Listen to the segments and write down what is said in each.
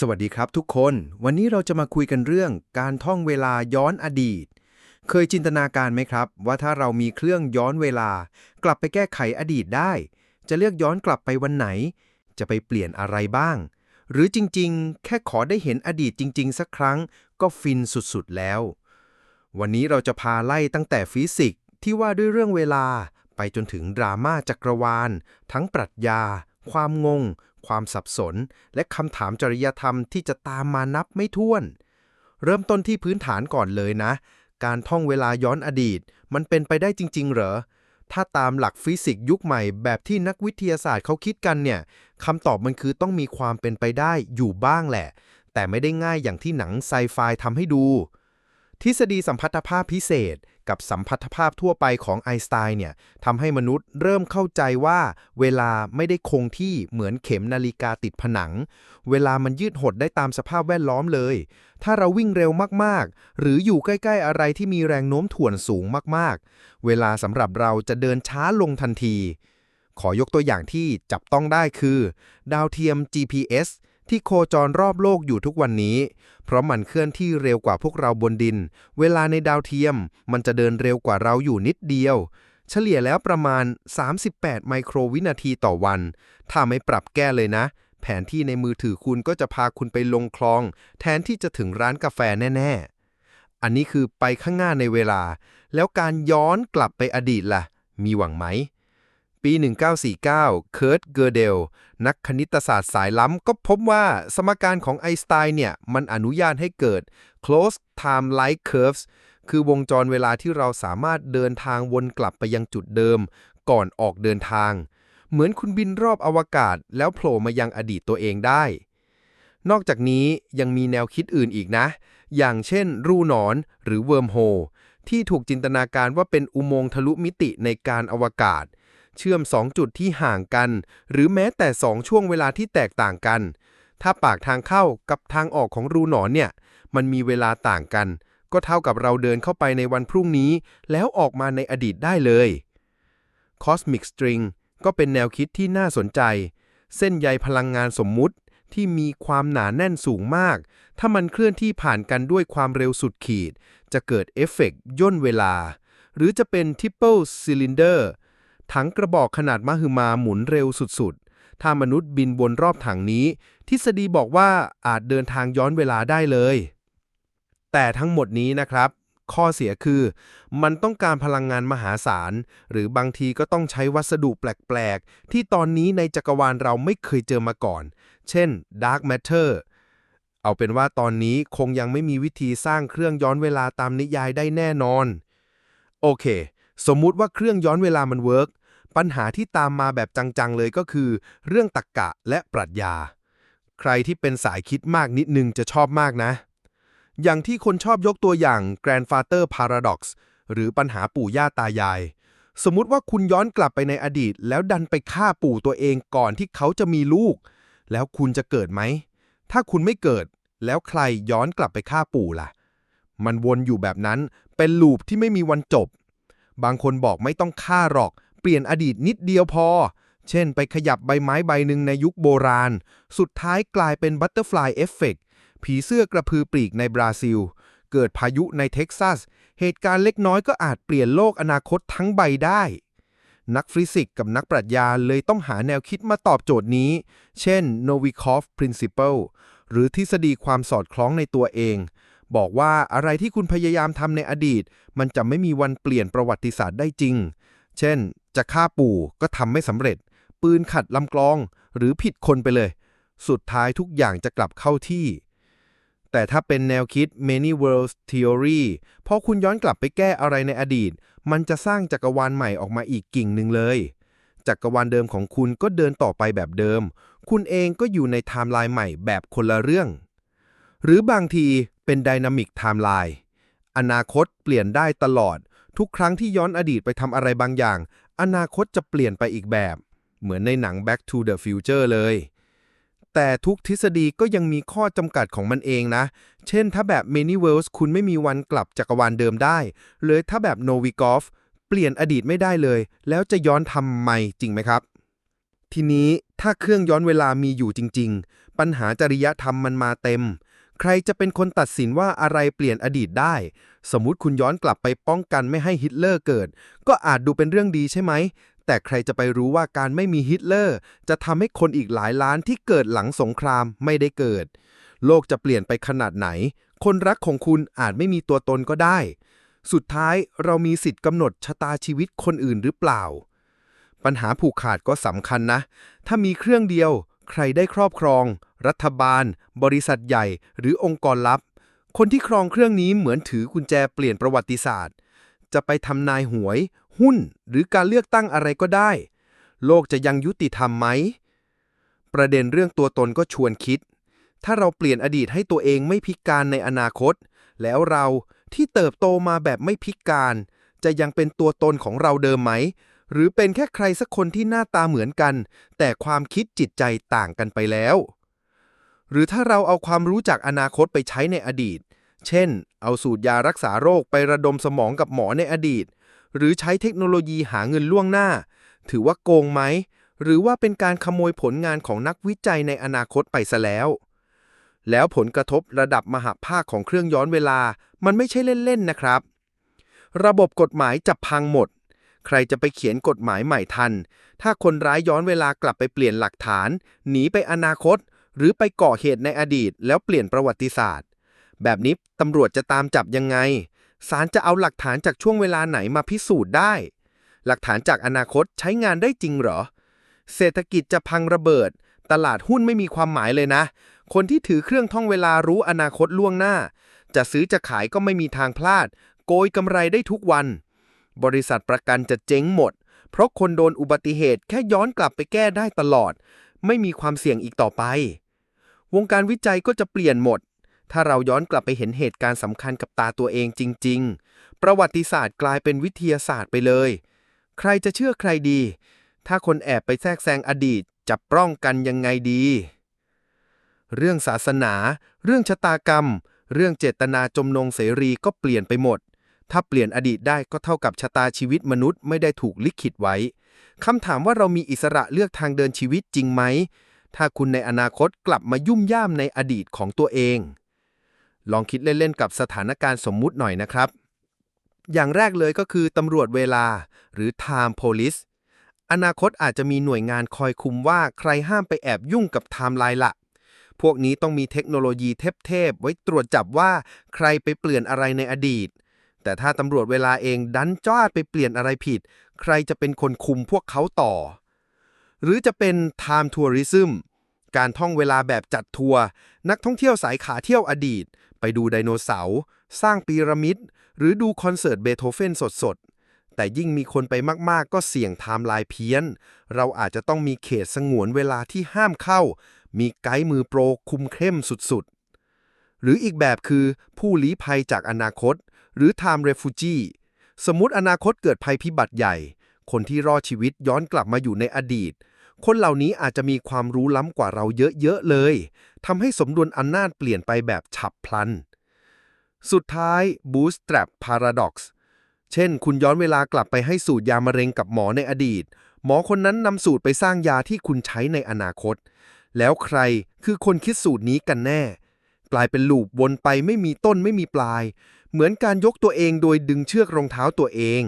สวัสดีครับทุกคน วันนี้เราจะมาคุยกันเรื่องการท่องเวลาย้อนอดีต เคยจินตนาการไหมครับ ว่าถ้าเรามีเครื่องย้อนเวลา กลับไปแก้ไขอดีตได้ จะเลือกย้อนกลับไปวันไหน จะไปเปลี่ยนอะไรบ้าง หรือจริงๆ แค่ขอได้เห็นอดีตจริง ๆ สักครั้ง ก็ฟินสุดๆแล้ว วันนี้เราจะพาไล่ตั้งแต่ฟิสิกส์ที่ว่าด้วยเรื่องเวลาไปจนถึงดราม่าจักรวาล ทั้งปรัชญา ความงง ความสับสน และคำถามจริยธรรมที่จะตามมานับไม่ถ้วน เริ่มต้นที่พื้นฐานก่อนเลยนะ การท่องเวลาย้อนอดีต มันเป็นไปได้จริง ๆ เหรอ ถ้าตามหลักฟิสิกส์ยุคใหม่แบบที่นักวิทยาศาสตร์เขาคิดกันเนี่ยคำตอบมันคือต้องมีความเป็นไปได้อยู่บ้างแหละ แต่ไม่ได้ง่ายอย่างที่หนังไซไฟทำให้ดู ทฤษฎีสัมพัทธภาพพิเศษ กับสัมพัทธภาพทั่วไปของไอน์สไตน์เนี่ยทำให้มนุษย์เริ่มเข้าใจว่า เวลาไม่ได้คงที่เหมือนเข็มนาฬิกาติดผนัง เวลามันยืดหดได้ตามสภาพแวดล้อมเลย ถ้าเราวิ่งเร็วมากๆ หรืออยู่ใกล้ๆอะไรที่มีแรงโน้มถ่วงสูงมากๆ เวลาสำหรับเราจะเดินช้าลงทันที ขอยกตัวอย่างที่จับต้องได้คือ ดาวเทียม GPS ที่โคจรรอบโลกอยู่ทุกวันนี้ เพราะมันเคลื่อนที่เร็วกว่าพวกเราบนดิน เวลาในดาวเทียม มันจะเดินเร็วกว่าเราอยู่นิดเดียว เฉลี่ยแล้วประมาณ 38 ไมโครวินาทีต่อวัน ถ้าไม่ปรับแก้เลยนะ แผนที่ในมือถือคุณก็จะพาคุณไปลงคลอง แทนที่จะถึงร้านกาแฟแน่ ๆ อันนี้คือไปข้างหน้าในเวลา แล้วการย้อนกลับไปอดีตล่ะ มีหวังไหม ปี 1949 เคิร์ต เกอร์เดล นักคณิตศาสตร์สายล้ำ ก็พบว่าสมการของไอน์สไตน์เนี่ย มันอนุญาตให้เกิด closed time like curves คือวงจรเวลาที่เราสามารถเดินทางวนกลับไปยังจุดเดิม ก่อนออกเดินทาง เหมือนคุณบินรอบอวกาศ แล้วโผล่มายังอดีตตัวเองได้ นอกจากนี้ยังมีแนวคิดอื่นอีกนะ อย่างเช่น รูหนอนหรือเวิร์มโฮที่ถูกจินตนาการว่าเป็นอุโมงค์ทะลุมิติในการอวกาศ เชื่อม 2 จุดที่ห่างกัน หรือแม้แต่ 2 ช่วงเวลาที่แตกต่างกัน ถ้าปากทางเข้ากับทางออกของรูหนอนเนี่ย มันมีเวลาต่างกัน ก็เท่ากับเราเดินเข้าไปในวันพรุ่งนี้ แล้วออกมาในอดีตได้เลย Cosmic String ก็เป็นแนวคิดที่น่าสนใจ เส้นใยพลังงานสมมุติที่มีความหนาแน่นสูงมาก ถ้ามันเคลื่อนที่ผ่านกันด้วยความเร็วสุดขีด จะเกิดเอฟเฟกต์ย่นเวลา หรือจะเป็น Triple Cylinder ถังกระบอกขนาดมหึมาหมุนเร็วสุดๆ ถ้ามนุษย์บินวนรอบถังนี้ ทฤษฎีบอกว่าอาจเดินทางย้อนเวลาได้เลย แต่ทั้งหมดนี้นะครับ ข้อเสียคือ มันต้องการพลังงานมหาศาล หรือบางทีก็ต้องใช้วัสดุแปลก ๆ ที่ตอนนี้ในจักรวาลเราไม่เคยเจอมาก่อน เช่น Dark Matter เอาเป็นว่าตอนนี้คงยังไม่มีวิธีสร้างเครื่องย้อนเวลาตามนิยายได้แน่นอน โอเค สมมุติว่าเครื่องย้อนเวลามันเวิร์กปัญหาที่ตามมาแบบจังๆเลยก็คือ เรื่องตรรกกะและปรัชญา ใครที่เป็นสายคิดมากนิดนึงจะชอบมากนะ อย่างที่คนชอบยกตัวอย่าง grandfather paradox หรือปัญหาปู่ย่าตายาย สมมุติว่าคุณย้อนกลับไปในอดีต แล้วดันไปฆ่าปู่ตัวเองก่อนที่เขาจะมีลูก แล้วคุณจะเกิดไหม ถ้าคุณไม่เกิด แล้วใครย้อนกลับไปฆ่าปู่ล่ะ มันวนอยู่แบบนั้นเป็นลูปที่ไม่มีวันจบ บางคนบอกไม่ต้องฆ่าหรอก เปลี่ยนอดีตนิดเดียวพอ เช่นไปขยับใบไม้ใบหนึ่งในยุคโบราณ สุดท้ายกลายเป็นบัตเตอร์ฟลายเอฟเฟกผีเสื้อกระพือปลีกในบราซิล เกิดพายุในเท็กซัส เหตุการณ์เล็กน้อยก็อาจเปลี่ยนโลกอนาคตทั้งใบได้ นักฟิสิกส์กับนักปรัชญาเลยต้องหาแนวคิดมาตอบโจทย์นี้ เช่น Novikov Principle หรือทฤษฎีความสอดคล้องในตัวเอง บอกว่าอะไรที่คุณพยายามทำในอดีต มันจะไม่มีวันเปลี่ยนประวัติศาสตร์ได้จริง เช่น จะฆ่าปู่ก็ทำไม่สำเร็จ ปืนขัดลำกลอง หรือผิดคนไปเลย สุดท้ายทุกอย่างจะกลับเข้าที่ แต่ถ้าเป็นแนวคิด many worlds theory พอคุณย้อนกลับไปแก้อะไรในอดีต มันจะสร้างจักรวาลใหม่ออกมาอีกกิ่งหนึ่งเลยจักรวาลเดิมของคุณก็เดินต่อไปแบบเดิม คุณเองก็อยู่ในไทม์ไลน์ใหม่แบบคนละเรื่อง หรือบางที เป็นไดนามิกไทม์ไลน์อนาคตเปลี่ยนได้ตลอด ทุกครั้งที่ย้อนอดีตไปทำอะไรบางอย่าง อนาคตจะเปลี่ยนไปอีกแบบ เหมือนในหนัง Back to the Future เลย แต่ทุกทฤษฎีก็ยังมีข้อจำกัดของมันเองนะ เช่นถ้าแบบ Many Worlds คุณไม่มีวันกลับจักรวาลเดิมได้หรือถ้าแบบ Novikov เปลี่ยนอดีตไม่ได้เลย แล้วจะย้อนทำไมจริงไหมครับ ทีนี้ถ้าเครื่องย้อนเวลามีอยู่จริง ๆ ปัญหาจริยธรรมมันมาเต็ม ใครจะเป็นคนตัดสินว่าอะไรเปลี่ยนอดีตได้ สมมุติคุณย้อนกลับไปป้องกันไม่ให้ฮิตเลอร์เกิด ก็อาจดูเป็นเรื่องดีใช่ไหม แต่ใครจะไปรู้ว่าการไม่มีฮิตเลอร์ จะทำให้คนอีกหลายล้านที่เกิดหลังสงครามไม่ได้เกิด โลกจะเปลี่ยนไปขนาดไหน คนรักของคุณอาจไม่มีตัวตนก็ได้ สุดท้ายเรามีสิทธิ์กำหนดชะตาชีวิตคนอื่นหรือเปล่า ปัญหาผูกขาดก็สำคัญนะ ถ้ามีเครื่องเดียว ใครได้ครอบครอง รัฐบาล บริษัทใหญ่ หรือองค์กรลับ คนที่ครองเครื่องนี้เหมือนถือกุญแจเปลี่ยนประวัติศาสตร์ จะไปทำนายหวย หุ้น หรือการเลือกตั้งอะไรก็ได้ โลกจะยังยุติธรรมไหม ประเด็นเรื่องตัวตนก็ชวนคิด ถ้าเราเปลี่ยนอดีตให้ตัวเองไม่พิการในอนาคต แล้วเราที่เติบโตมาแบบไม่พิการ จะยังเป็นตัวตนของเราเดิมไหม หรือเป็นแค่ใครสักคนที่หน้าตาเหมือนกัน แต่ความคิดจิตใจต่างกันไปแล้ว หรือถ้าเราเอาความรู้จากอนาคตไปใช้ในอดีต เช่น เอาสูตรยารักษาโรคไประดมสมองกับหมอในอดีต หรือใช้เทคโนโลยีหาเงินล่วงหน้า ถือว่าโกงไหม หรือว่าเป็นการขโมยผลงานของนักวิจัยในอนาคตไปซะแล้ว แล้วผลกระทบระดับมหาภาคของเครื่องย้อนเวลา มันไม่ใช่เล่นๆนะครับ ระบบกฎหมายจะพังหมด ใครจะไปเขียนกฎหมายใหม่ทัน ถ้าคนร้ายย้อนเวลากลับไปเปลี่ยนหลักฐาน หนีไปอนาคต หรือไปก่อเหตุในอดีต แล้วเปลี่ยนประวัติศาสตร์ แบบนี้ตำรวจจะตามจับยังไง ศาลจะเอาหลักฐานจากช่วงเวลาไหนมาพิสูจน์ได้ หลักฐานจากอนาคตใช้งานได้จริงเหรอ เศรษฐกิจจะพังระเบิด ตลาดหุ้นไม่มีความหมายเลยนะ คนที่ถือเครื่องท่องเวลารู้อนาคตล่วงหน้า จะซื้อจะขายก็ไม่มีทางพลาด โกยกำไรได้ทุกวัน บริษัทประกันจะเจ๊งหมด เพราะคนโดนอุบัติเหตุแค่ย้อนกลับไปแก้ได้ตลอด ไม่มีความเสี่ยงอีกต่อไป วงการวิจัยก็จะเปลี่ยนหมด ถ้าเราย้อนกลับไปเห็นเหตุการณ์สำคัญกับตาตัวเองจริง ๆ ประวัติศาสตร์กลายเป็นวิทยาศาสตร์ไปเลย ใครจะเชื่อใครดี ถ้าคนแอบไปแทรกแซงอดีตจะป้องกันยังไงดี เรื่องศาสนา เรื่องชะตากรรม เรื่องเจตนาจมนงเสรีก็เปลี่ยนไปหมด ถ้าเปลี่ยนอดีตได้ก็เท่ากับชะตาชีวิตมนุษย์ไม่ได้ถูกลิขิตไว้ คำถามว่าเรามีอิสระเลือกทางเดินชีวิตจริงไหม ถ้าคุณในอนาคตกลับมายุ่มย่ามในอดีตของตัวเอง ลองคิดเล่นๆกับสถานการณ์สมมุติหน่อยนะครับ อย่างแรกเลยก็คือตำรวจเวลา หรือ Time Police อนาคตอาจจะมีหน่วยงานคอยคุมว่าใครห้ามไปแอบยุ่งกับไทม์ไลน์ละพวกนี้ต้องมีเทคโนโลยีเทพๆไว้ตรวจจับว่าใครไปเปลี่ยนอะไรในอดีต แต่ถ้าตำรวจเวลาเองดันจ้าดไปเปลี่ยนอะไรผิด ใครจะเป็นคนคุมพวกเขาต่อ หรือจะเป็น Time Tourism การท่องเวลาแบบจัดทัวร์นักท่องเที่ยวสายขาเที่ยวอดีต ไปดูไดโนเสาร์สร้างพีระมิด หรือดูคอนเสิร์ตเบโธเฟนสดๆ แต่ยิ่งมีคนไปมากๆ ก็เสี่ยงไทม์ไลน์เพี้ยน เราอาจจะต้องมีเขตสงวนเวลาที่ห้ามเข้า มีไกด์มือโปรคุมเข้มสุดๆ หรืออีกแบบคือผู้ลี้ภัยจากอนาคต หรือ Time Refugee สมมุติอนาคตเกิดภัยพิบัติใหญ่ คนที่รอดชีวิตย้อนกลับมาอยู่ในอดีต คนเหล่านี้อาจจะมีความรู้ล้ำกว่าเราเยอะๆเลยทำให้สมดุลอำนาจเปลี่ยนไปแบบฉับพลัน สุดท้าย Bootstrap Paradox เช่น คุณย้อนเวลากลับไปให้สูตรยามะเร็งกับหมอในอดีต หมอคนนั้นนำสูตรไปสร้างยาที่คุณใช้ในอนาคต แล้วใครคือคนคิดสูตรนี้กันแน่ กลายเป็นลูปวนไปไม่มีต้นไม่มีปลาย เหมือนการยกตัวเองโดยดึงเชือกรองเท้าตัวเอง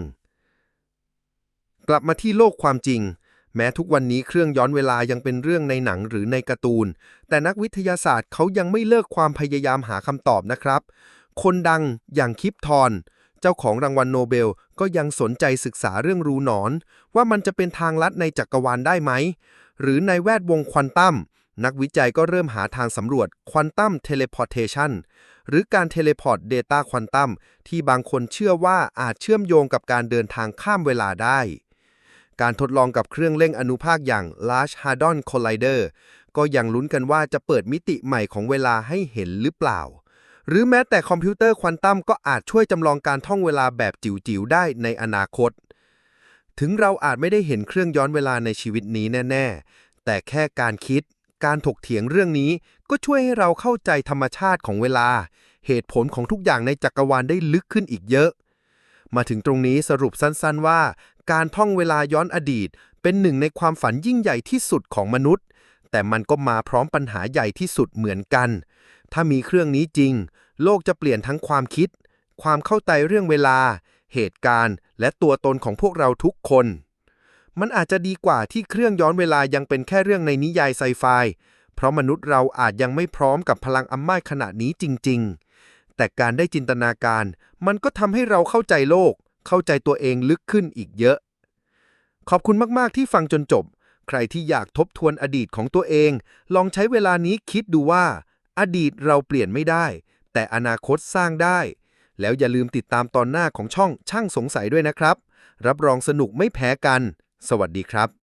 กลับมาที่โลกความจริง แม้ทุกวันนี้เครื่องย้อนเวลายังเป็นเรื่องในหนังหรือในการ์ตูน แต่นักวิทยาศาสตร์เขายังไม่เลิกความพยายามหาคำตอบนะครับ คนดังอย่างคิปทอนเจ้าของรางวัลโนเบลก็ยังสนใจศึกษาเรื่องรูหนอน ว่ามันจะเป็นทางลัดในจักรวาลได้ไหม หรือในแวดวงควอนตัม นักวิจัยก็เริ่มหาทางสำรวจควอนตัมเทเลพอร์เทชันหรือการเทเลพอร์ตเดต้าควอนตัมที่บางคนเชื่อว่าอาจเชื่อมโยงกับการเดินทางข้ามเวลาได้ การทดลองกับเครื่องเร่งอนุภาคอย่าง Large Hadron Collider ก็ยังลุ้นกันว่าจะเปิดมิติใหม่ของเวลาให้เห็นหรือเปล่า หรือแม้แต่คอมพิวเตอร์ควอนตัมก็อาจช่วยจำลองการท่องเวลาแบบจิ๋วๆได้ในอนาคต ถึงเราอาจไม่ได้เห็นเครื่องย้อนเวลาในชีวิตนี้แน่ ๆ แต่แค่การคิด การถกเถียงเรื่องนี้ก็ช่วยให้เราเข้าใจธรรมชาติของเวลา เหตุผลของทุกอย่างในจักรวาลได้ลึกขึ้นอีกเยอะ มาถึงตรงนี้สรุปสั้นๆว่า การท่องเวลาย้อนอดีต เป็นหนึ่งในความฝันยิ่งใหญ่ที่สุดของมนุษย์ แต่มันก็มาพร้อมปัญหาใหญ่ที่สุดเหมือนกัน ถ้ามีเครื่องนี้จริง โลกจะเปลี่ยนทั้งความคิด ความเข้าใจเรื่องเวลา เหตุการณ์ และตัวตนของพวกเราทุกคน มันอาจจะดีกว่าที่เครื่องย้อนเวลายังเป็นแค่เรื่องในนิยายไซไฟ เพราะมนุษย์เราอาจยังไม่พร้อมกับพลังอำนาจขนาดนี้จริง ๆ แต่การได้จินตนาการ มันก็ทำให้เราเข้าใจโลก เข้าใจตัวเองลึกขึ้นอีกเยอะ ขอบคุณมากๆที่ฟังจนจบ ใครที่อยากทบทวนอดีตของตัวเอง ลองใช้เวลานี้คิดดูว่า อดีตเราเปลี่ยนไม่ได้ แต่อนาคตสร้างได้ แล้วอย่าลืมติดตามตอนหน้าของช่องช่างสงสัยด้วยนะครับ รับรองสนุกไม่แพ้กัน สวัสดีครับ